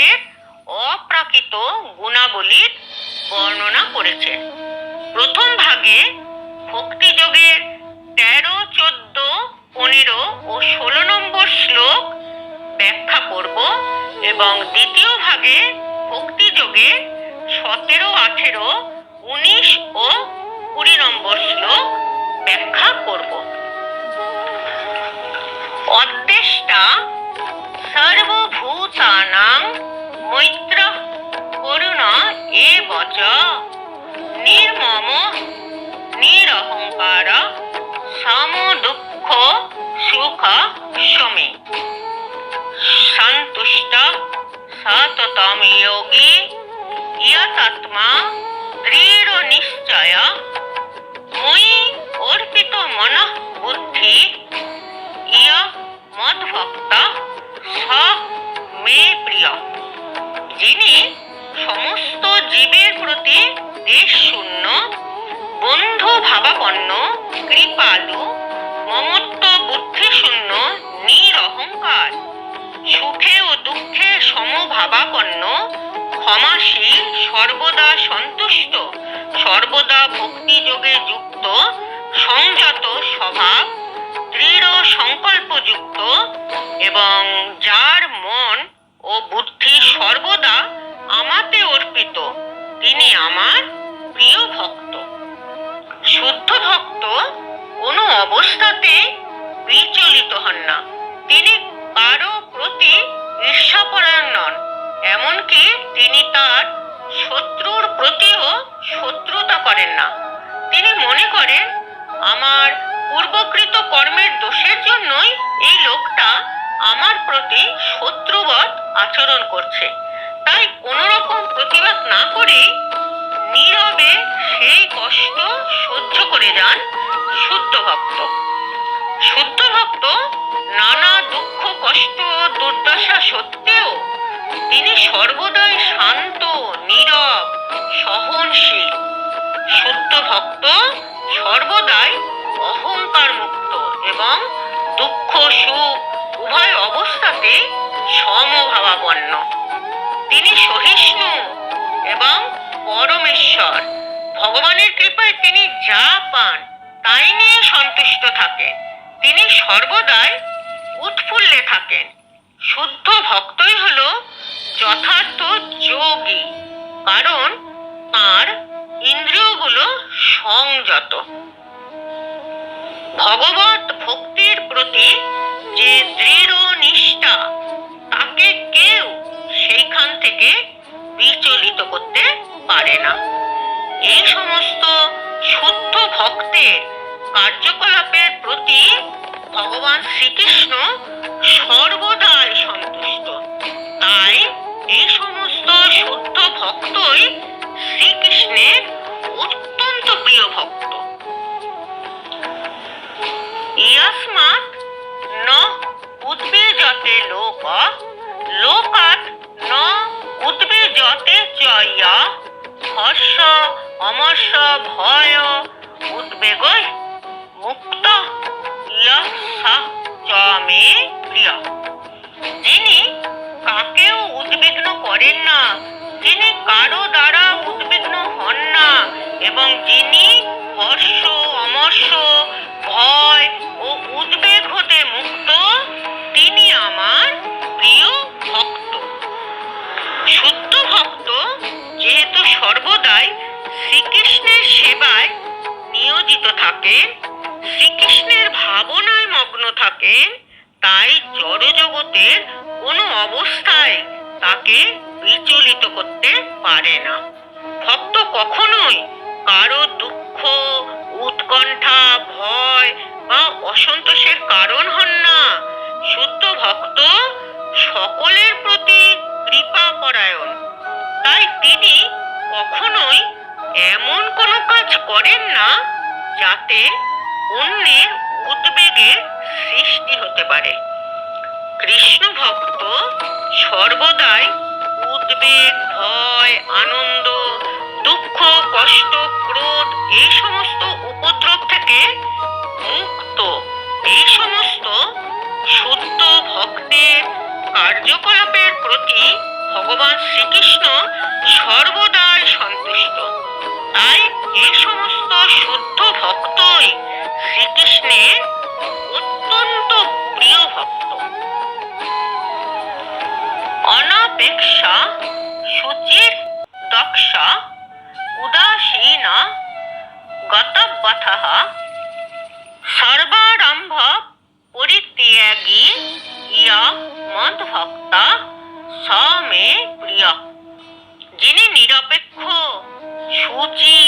ঈশ্বরের অপ্রাকৃত গুণাবলীর বর্ণনা করেছে। প্রথম ভাগে ভক্তিযোগের তেরো, চোদ্দ, পনেরো ও ষোলো নম্বর শ্লোক ব্যাখ্যা করব এবং দ্বিতীয় ভাগে ভক্তিযোগে সতেরো, আঠেরো, উনিশ ও কুড়ি নম্বর শ্লোক ব্যাখ্যা করব। অদ্দেষ্টা সর্বভূতানাং এ বচ, নির্মম, নিরহংকার সম দুঃখ সুখ, সমে। সন্তুষ্ট, সততম যোগী, ইয়তাত্মা, দৃঢ় নিশ্চয়। মই অর্পিত মন বুদ্ধি, ইয় মদ্ভক্ত স মে প্রিয়। যিনি সমস্ত জীবের প্রতি দেশ শূন্য বন্ধু ভাবাপন্ন কৃপালু, মমত্ব বুদ্ধি শূন্য নিরহংকার, সুখে ও দুঃখে সমভাবাপন্ন, ক্ষমাশীল, সর্বদা সন্তুষ্ট, সর্বদা ভক্তিযোগে যুক্ত, সংযত স্বভাব, দৃঢ় সংকল্পযুক্ত এবং যার মন ও বুদ্ধি সর্বদা আমাতে অর্পিত। তিনি আমার প্রিয় ভক্ত। শুদ্ধ ভক্ত কোনো অবস্থাতে বিচলিত হন না। তিনি কারও প্রতি ঈর্ষাপরায়ণ নন। এমনকি তিনি তার শত্রুর প্রতিও শত্রুতা করেন না। তিনি মনে করেন, আমার পূর্বকৃত কর্মের দোষের জন্যই এই লোকটা আমার প্রতি শত্রুবৎ আচরণ করছে। তাই কোনো প্রতিবাদ না করেই নীরবে সেই কষ্ট সহ্য করে যান শুদ্ধ ভক্ত। শুদ্ধ ভক্ত নানা দুঃখ, কষ্ট দুর্দশা সত্ত্বেও তিনি সর্বদাই শান্ত, নীরব, সহনশীল। শুদ্ধ ভক্ত সর্বদাই অহংকার মুক্ত এবং দুঃখ, সুখ উভয় অবস্থাতে সমভাবাপন্ন। এবং পরমেশ্বর। ভগবানের কৃপায় তিনি যা পান, তাই নিয়ে সন্তুষ্ট থাকেন। তিনি সর্বদাই উৎফুল্লে থাকেন। শুদ্ধ ভক্তই হলো যথার্থ যোগী, কারণ তার ইন্দ্রিয়গুলো সংযত। ভগবত ভক্তির প্রতি যে দৃঢ় নিষ্ঠা, তাকে কেউ সেইখান থেকে বিচলিত করতে পারে না। এই সমস্ত শুদ্ধ ভক্তের কার্যকলাপের প্রতি ভগবান শ্রীকৃষ্ণ সর্বদাই সন্তুষ্ট। মুক্ত কাকেও উদ্বিগ্ন করেন না কারও দ্বারা উদ্বিগ্ন হন না এবং যিনি থাকেন তাই জড়জগতের কোনো অবস্থায় তাকে বিচলিত করতে পারে না। ভক্ত কখনোই কারও দুঃখ, উৎকণ্ঠা, ভয় বা অসন্তোষের কারণ হন না। শুদ্ধ ভক্ত সকলের প্রতি কৃপা পরায়ণ। তাই তিনি কখনোই এমন কোনো কাজ করেন না যাতে অন্যের উদ্বেগের সৃষ্টি হতে পারে। কৃষ্ণ ভক্ত সর্বদাই উদ্বেগ, ভয়, আনন্দ, দুঃখ, কষ্ট, ক্রোধ এই সমস্ত উপদ্রব থেকে মুক্ত। এই সমস্ত শুদ্ধ ভক্তের কার্যকলাপের প্রতি ভগবান শ্রীকৃষ্ণ সর্বদাই সন্তুষ্ট। তাই এই সমস্ত শুদ্ধ ভক্তই শ্রীকৃষ্ণের ভক্ত অনাপেক্ষা শুচির দক্ষা, উদাসীনা সর্বারম্ভ পরিত্যাগী, ইয়া স মে প্রিয়। যিনি নিরপেক্ষ, সূচি,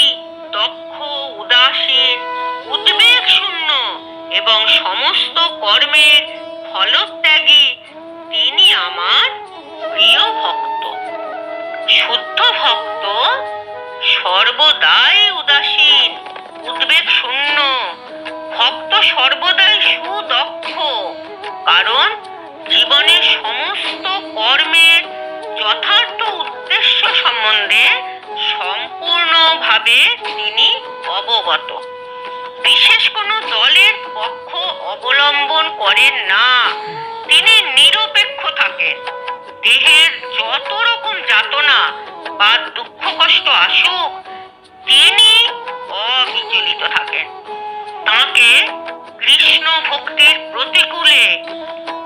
দক্ষ, উদাসীন উদ্বেগ শূন্য এবং সমস্ত কর্মের ফলত্যাগী তিনি আমার প্রিয় ভক্ত। শুদ্ধ ভক্ত, সর্বদাই উদাসীন, উদ্বেগ শূন্য। ভক্ত সর্বদাই সুদক্ষ, কারণ জীবনের সমস্ত কর্মের যথার্থ উদ্দেশ্য সম্বন্ধে সম্পূর্ণভাবে তিনি অবগত। বিশেষ কোনো দলের পক্ষ অবলম্বন করেন না। থাকেন দেহের যত রকম যাতনা বা দুঃখ কষ্ট আসুক, তিনি অবিচলিত থাকেন। তাকে কৃষ্ণ ভক্তির প্রতিকূলে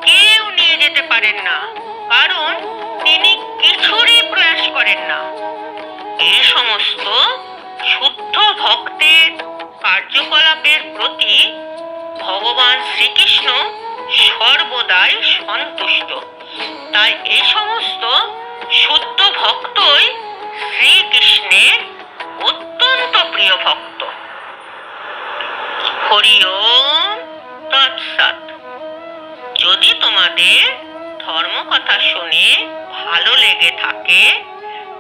কেউ নিয়ে যেতে পারেন না, কারণ তিনি কিছুরই প্রয়াস করেন না। এই সমস্ত শুদ্ধ ভক্তের কার্যকলাপের প্রতি ভগবান শ্রীকৃষ্ণ সর্বদাই সন্তুষ্ট। তাই এই সমস্ত শুদ্ধ ভক্তই শ্রীকৃষ্ণের অত্যন্ত প্রিয় ভক্ত। হরি ওম তৎসৎ। যদি তোমাদের ধর্মকথা শুনে ভালো লেগে থাকে,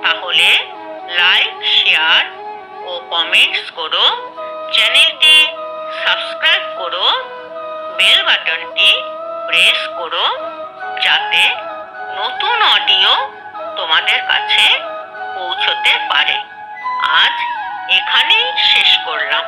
তাহলে লাইক, শেয়ার ও কমেন্টস করো, চ্যানেলটি সাবস্ক্রাইব করো, বেল বাটনটি প্রেস করো। যাতে নতুন অডিও তোমাদের কাছে পৌঁছতে পারে। আজ এখানেই শেষ করলাম।